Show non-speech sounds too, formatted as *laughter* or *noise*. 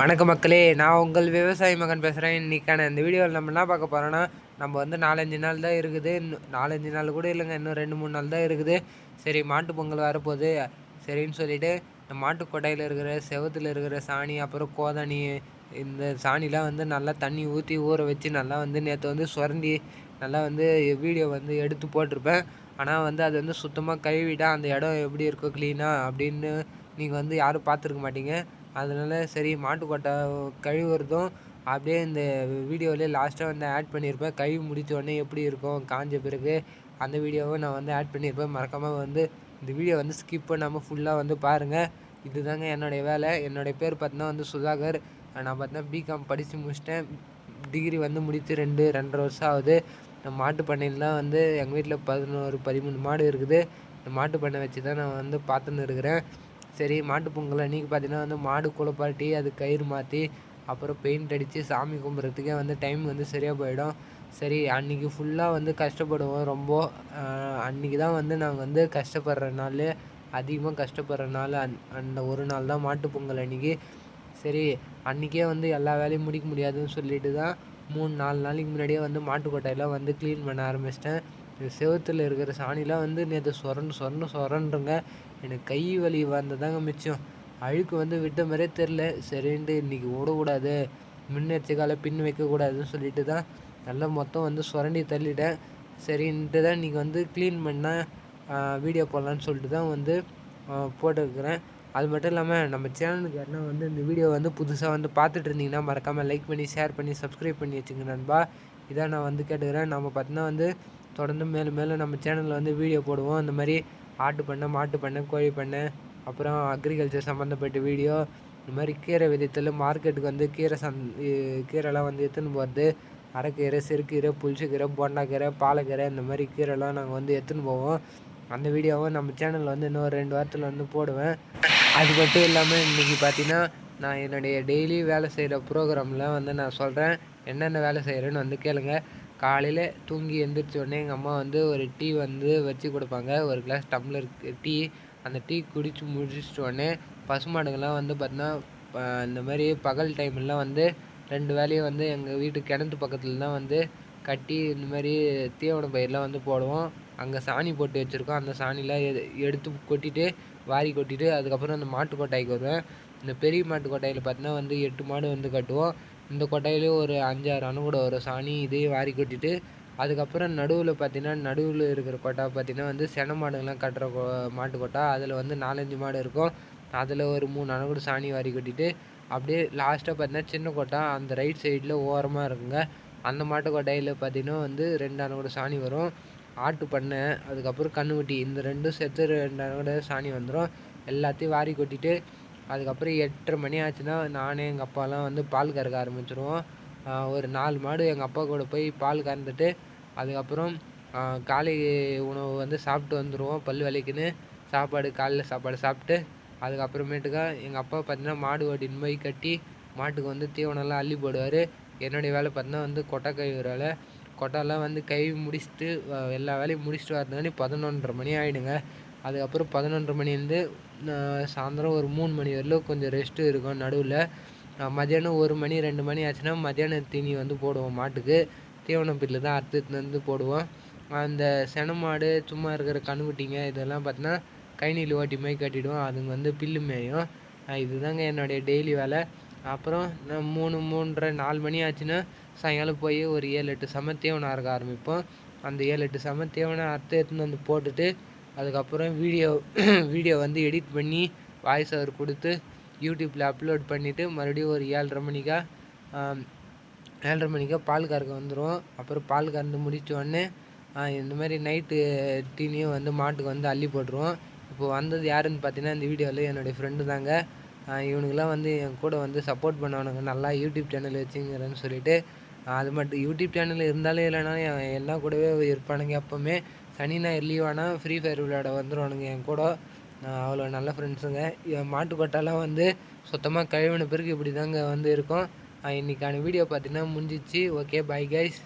வணக்க மக்களே நான் உங்கள் விவசாய மகன் பேசுகிறேன் இன்றைக்கான இந்த வீடியோவில் நம்ம என்ன பார்க்க போகிறோன்னா நம்ம வந்து நாலஞ்சு நாள் தான் இருக்குது. இன்னும் நாலஞ்சு நாள் கூட இல்லைங்க இன்னும் ரெண்டு மூணு நாள் தான் இருக்குது. சரி மாட்டு பொங்கல் வரப்போகுது. சரின்னு சொல்லிவிட்டு இந்த மாட்டு கொடையில் இருக்கிற செவத்தில் இருக்கிற சாணி அப்புறம் கோதாணி இந்த சாணிலாம் வந்து நல்லா தண்ணி ஊற்றி ஊற வச்சு நல்லா வந்து நேற்று வந்து சுரண்டி நல்லா வந்து வீடியோ வந்து எடுத்து போட்டிருப்பேன். ஆனால் வந்து அது வந்து சுத்தமாக கழுவிட்டால் அந்த இடம் எப்படி இருக்கும் க்ளீனாக அப்படின்னு நீங்கள் வந்து யாரும் பார்த்துருக்க மாட்டீங்க. அதனால சரி மாட்டுக்கொட்டை கழுவுறதும் அப்படியே இந்த வீடியோவிலே லாஸ்ட்டாக வந்து ஆட் பண்ணியிருப்பேன் கழுவி முடித்த உடனே எப்படி இருக்கும் காஞ்ச பிறகு அந்த வீடியோவை நான் வந்து ஆட் பண்ணியிருப்பேன் மறக்காமல் வந்து இந்த வீடியோ வந்து ஸ்கிப் பண்ணாமல் ஃபுல்லாக வந்து பாருங்கள் இதுதாங்க என்னுடைய வேலை. என்னுடைய பேர் பார்த்தீங்கன்னா வந்து சுதாகர். நான் பார்த்தீங்கன்னா பிகாம் படித்து முடிச்சிட்டேன். டிகிரி வந்து முடித்து ரெண்டு ரெண்டரை வருஷம் ஆகுது. நான் மாட்டு பண்ணையில் தான் வந்து எங்கள் வீட்டில் பதினோரு பதிமூணு மாடு இருக்குது. இந்த மாட்டு பண்ணை வச்சு தான் நான் வந்து பார்த்துன்னு இருக்கிறேன். சரி மாட்டு பொங்கல் அன்றைக்கி பார்த்தீங்கன்னா வந்து மாடு குளப்பாட்டி அது கயிறு மாற்றி அப்புறம் பெயிண்ட் அடித்து சாமி கும்பிட்றதுக்கே வந்து டைம் வந்து சரியாக போயிடும். சரி அன்றைக்கி ஃபுல்லாக வந்து கஷ்டப்படுவோம் ரொம்ப. அன்றைக்கி தான் வந்து நாங்கள் வந்து கஷ்டப்படுற நாள் அதிகமாக கஷ்டப்படுற நாள் அந் அந்த ஒரு நாள் தான் மாட்டு பொங்கல் அன்றைக்கி சரி அன்றைக்கே வந்து எல்லா வேலையும் முடிக்க முடியாதுன்னு சொல்லிட்டு தான் மூணு நாலு நாளைக்கு முன்னாடியே வந்து மாட்டுக்கொட்டையெல்லாம் வந்து க்ளீன் பண்ண ஆரம்பிச்சிட்டேன். செவத்தில் இருக்கிற சாணிலாம் வந்து நேற்று சொரண்டு சொரண்டு சொரண்டுங்க. எனக்கு கை வலி வந்ததாங்க மிச்சம். அழுக்கு வந்து விட்ட மாதிரியே தெரில சரின்ட்டு இன்றைக்கி ஓடக்கூடாது. முன்னெச்சரிக்கால பின் வைக்கக்கூடாதுன்னு சொல்லிட்டு தான் நல்லா மொத்தம் வந்து சுரண்டி தள்ளிட்டேன். சரின்ட்டு தான் இன்றைக்கி வந்து க்ளீன் பண்ணால் வீடியோ போடலான்னு சொல்லிட்டு தான் வந்து போட்டிருக்கிறேன். அது மட்டும் இல்லாமல் நம்ம சேனலுக்கு யாருன்னா வந்து இந்த வீடியோ வந்து புதுசாக வந்து பார்த்துட்டு இருந்தீங்கன்னா மறக்காமல் லைக் பண்ணி ஷேர் பண்ணி சப்ஸ்கிரைப் பண்ணி வச்சுங்க நண்பா. இதான் நான் வந்து கேட்டுக்கிறேன். நம்ம பார்த்தீங்கன்னா வந்து தொடர்ந்து மேலும் மேலும் நம்ம சேனலில் வந்து வீடியோ போடுவோம். இந்த மாதிரி ஆட்டு பண்ணை மாட்டு பண்ணை கோழி பண்ணை அப்புறம் அக்ரிகல்ச்சர் சம்மந்தப்பட்ட வீடியோ இந்த மாதிரி கீரை விதத்தில் மார்க்கெட்டுக்கு வந்து கீரை சந் கீரைலாம் வந்து எடுத்துன்னு போகிறது அரைக்கீரை சிறுக்கீரை புளிச்சக்கீரை போண்டாக்கீரை பாலக்கீரை இந்த மாதிரி கீரைலாம் நாங்கள் வந்து எடுத்துன்னு போவோம். அந்த வீடியோவை நம்ம சேனலில் வந்து இன்னும் ரெண்டு வாரத்தில் வந்து போடுவேன். அது மட்டும் இல்லாமல் இன்றைக்கி பார்த்தீங்கன்னா நான் என்னுடைய டெய்லி வேலை செய்கிற ப்ரோக்ராமில் வந்து நான் சொல்கிறேன் என்னென்ன வேலை செய்கிறேன்னு வந்து கேளுங்கள் காலையில் தூங்கி எந்திரிச்ச உடனே எங்கள் அம்மா வந்து ஒரு டீ வந்து வச்சு கொடுப்பாங்க. ஒரு கிளாஸ் டம்ளர் டீ. அந்த டீ குடித்து முடிச்சிட்ட உடனே பசுமாடுங்கள்லாம் வந்து பார்த்தீங்கன்னா இந்த மாதிரி பகல் டைம்லாம் வந்து ரெண்டு வேலையும் வந்து எங்கள் வீட்டு கிணத்து பக்கத்தில் தான் வந்து கட்டி இந்த மாதிரி தீவன பயிரெலாம் வந்து போடுவோம். அங்கே சாணி போட்டு வச்சுருக்கோம். அந்த சாணிலாம் எடு எடுத்து கொட்டிட்டு வாரி கொட்டிட்டு அதுக்கப்புறம் அந்த மாட்டு கொட்டாய்க்கு வருவேன். இந்த பெரிய மாட்டு கொட்டாயில் பார்த்தீங்கன்னா வந்து எட்டு மாடு வந்து கட்டுவோம். இந்த கொட்டாயிலே ஒரு அஞ்சாறு அணு கூட வரும். சாணி இதையும் வாரி கொட்டிட்டு அதுக்கப்புறம் நடுவில் பார்த்தீங்கன்னா நடுவில் இருக்கிற கொட்டா பார்த்தீங்கன்னா வந்து சென மாடுங்கள்லாம் கட்டுற கொ மாட்டு கொட்டா. அதில் வந்து நாலஞ்சு மாடு இருக்கும். அதில் ஒரு மூணு அணு கூட சாணி வாரி கொட்டிட்டு அப்படியே லாஸ்ட்டாக பார்த்தீங்கன்னா சின்ன கொட்டா அந்த ரைட் சைடில் ஓரமாக இருக்குங்க. அந்த மாட்டு கொட்டாயில் பார்த்தீங்கன்னா வந்து ரெண்டு அணு கூட சாணி வரும். ஆட்டு பண்ணை அதுக்கப்புறம் கண்ணுக்குட்டி இந்த ரெண்டும் சேர்த்து ரெண்டு அணு கூட சாணி வந்துடும் எல்லாத்தையும் வாரி கொட்டிட்டு அதுக்கப்புறம் எட்டரை மணி ஆச்சுன்னா நானே எங்கள் அப்பாலாம் வந்து பால் கறக்க ஆரம்பிச்சிருவோம். ஒரு நாலு மாடு எங்கள் அப்பா கூட போய் பால் கறந்துட்டு அதுக்கப்புறம் காலை உணவு வந்து சாப்பிட்டு வந்துடுவோம் பல் விலைக்குன்னு சாப்பாடு காலைல சாப்பாடு சாப்பிட்டு அதுக்கப்புறமேட்டுக்கா எங்கள் அப்பா பார்த்தீங்கன்னா மாடு ஓட்டின்னு போய் கட்டி மாட்டுக்கு வந்து தீவனம்லாம் அள்ளி போடுவார். என்னுடைய வேலை பார்த்தீங்கன்னா வந்து கொட்டை கழுவுற வேலை. கொட்டாலாம் வந்து கை முடிச்சுட்டு எல்லா வேலையும் முடிச்சுட்டு வரதுனாடி பதினொன்றரை மணி ஆகிடுங்க அதுக்கப்புறம் பதினொன்றரை மணிலேருந்து சாயந்தரம் ஒரு மூணு மணி வரலும் கொஞ்சம் ரெஸ்ட்டு இருக்கும் நடுவில். மதியானம் ஒரு மணி ரெண்டு மணி ஆச்சுன்னா மதியான தீனி வந்து போடுவோம் மாட்டுக்கு. தீவன பில்லு தான் அறுத்துட்டு வந்து போடுவோம். அந்த சென மாடு சும்மா இருக்கிற கண்ணுக்குட்டிங்க இதெல்லாம் பார்த்தீங்கன்னா கைனியில் ஓட்டி மாதிரி கட்டிவிடுவோம் அதுங்க வந்து பில்லு மேயும். இதுதாங்க என்னுடைய டெய்லி வேலை. அப்புறம் நான் மூணு மூன்றரை நாலு மணி ஆச்சுன்னா சாயங்காலம் போய் ஒரு ஏழு எட்டு செம தீவனம் அறுக்க ஆரம்பிப்போம். அந்த ஏழு எட்டு செம தீவனம் அறுத்து எடுத்துன்னு வந்து போட்டுட்டு அதுக்கப்புறம் வீடியோ வீடியோ *clears throat* வந்து எடிட் பண்ணி வாய்ஸ் ஓவர் கொடுத்து யூடியூப்பில் அப்லோட் பண்ணிவிட்டு மறுபடியும் ஒரு ஏழரை மணிக்கா ஏழரை மணிக்கா பால் கறக்க வந்துடும் அப்புறம் பால் கறந்து முடித்தோடனே இந்த மாதிரி நைட்டு டீனியும் வந்து மாட்டுக்கு வந்து அள்ளி போட்டுருவோம். இப்போ வந்தது யாருன்னு பார்த்தீங்கன்னா இந்த வீடியோவில் என்னுடைய ஃப்ரெண்டு தாங்க. இவனுக்கெல்லாம் வந்து என் கூட வந்து சப்போர்ட் பண்ணவனுங்க. நல்லா யூடியூப் சேனல் வச்சுங்கிறேன்னு சொல்லிட்டு அது மட்டும் யூடியூப் சேனல் இருந்தாலும் இல்லைனா எல்லாம் கூடவே இருப்பானுங்க எப்போவுமே. சனி ஞாயிறு லீவ் ஆனால் ஃப்ரீ ஃபயர் விளையாட வந்துடுவானுங்க என் கூட. அவ்வளோ நல்ல ஃப்ரெண்ட்ஸுங்க மாட்டுக்கொட்டாலாம் வந்து சுத்தமாக கழுவின பிறகு இப்படி தாங்க வந்து இருக்கும். இன்றைக்கான வீடியோ பார்த்தீங்கன்னா முடிஞ்சிச்சு. Okay bye guys